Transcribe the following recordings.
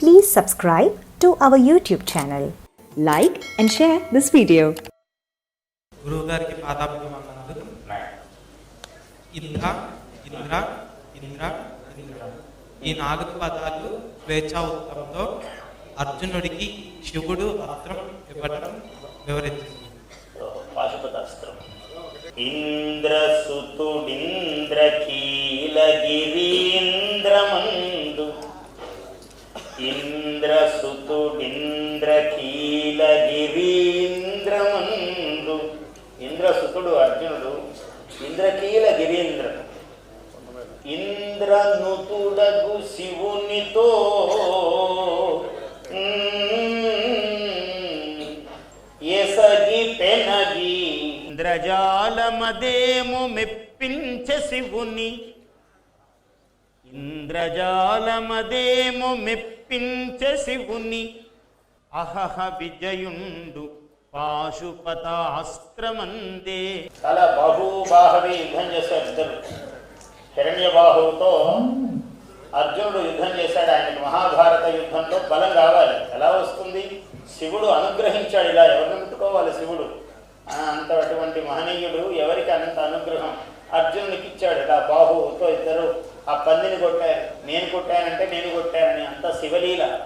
Please subscribe to our YouTube channel. Like and share this video. గురువు గారికి పాదాభివందనాలు ఇంద్ర ఇంద్ర ఇంద్ర ఇంద్ర ఈ నాలుగు పదాలు స్వేచ్ఛా ఉత్తరంలో అర్జునుడికి శివుడు అస్త్రం ఇవ్వడం వివరించింది పాశుపతాస్త్రం ఇంద్రసుతుడింద్రకీలగిరీంద్రమందు ఇంద్రసుతుడింద్రకీలగిరీంద్రమందు. ఇంద్రసుతుడు అర్జునుడు ఇంద్రకీల గిరీంద్ర ఇంద్రనుతుడగు శివునితో. ఎసగి పెనగి. ఇంద్రజాలమదేము మెప్పించ శివుని. ఇంద్రజాలమదేము మెప్పించ శివుని. అహహ విజయుండు పాశుపతాస్త్రమందే. చాలా బాహుబాహవి యుద్ధం చేశారు ఇద్దరు హిరణ్య బాహువుతో అర్జునుడు యుద్ధం చేశాడు. ఆయనకి మహాభారత యుద్ధంలో బలం కావాలి ఎలా వస్తుంది? శివుడు అనుగ్రహించాడు. ఇలా ఎవరిని ముట్టుకోవాలి శివుడు? అంత అటువంటి మహనీయుడు ఎవరికి అంత అనుగ్రహం? అర్జునుడికి ఇచ్చాడు ఇలా బాహువుతో ఇద్దరు. ఆ పందిని కొట్టారు నేను కొట్టానంటే నేను కొట్టానని అంత శివలీల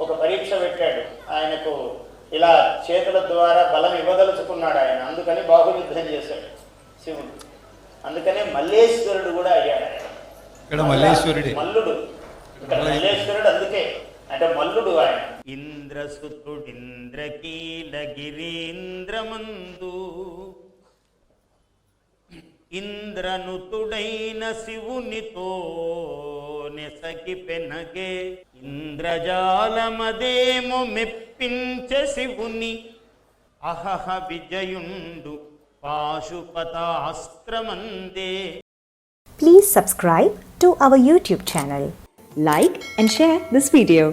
ఒక పరీక్ష పెట్టాడు. ఆయనకు ఇలా చేతుల ద్వారా బలం ఇవ్వదలుచుకున్నాడు ఆయన. అందుకని బాహుయుద్ధం చేశాడు శివుడు. అందుకనే మల్లేశ్వరుడు కూడా అయ్యాడు. ఇక్కడ మల్లేశ్వరుడే. మల్లుడు. ఇక్కడ మల్లేశ్వరుడు. అందుకే. అంటే మల్లుడు ఆయన. ఇంద్రసుతుడింద్రకీలగిరీంద్రమందు ఇంద్రనుతుడైన శివునితో నెసగి పెనగే ఇంద్రజాలమదేమో మెప్పించ శివుని అహహ విజయుండు పాశుపతాస్త్రమందే please subscribe to our YouTube channel like and share this video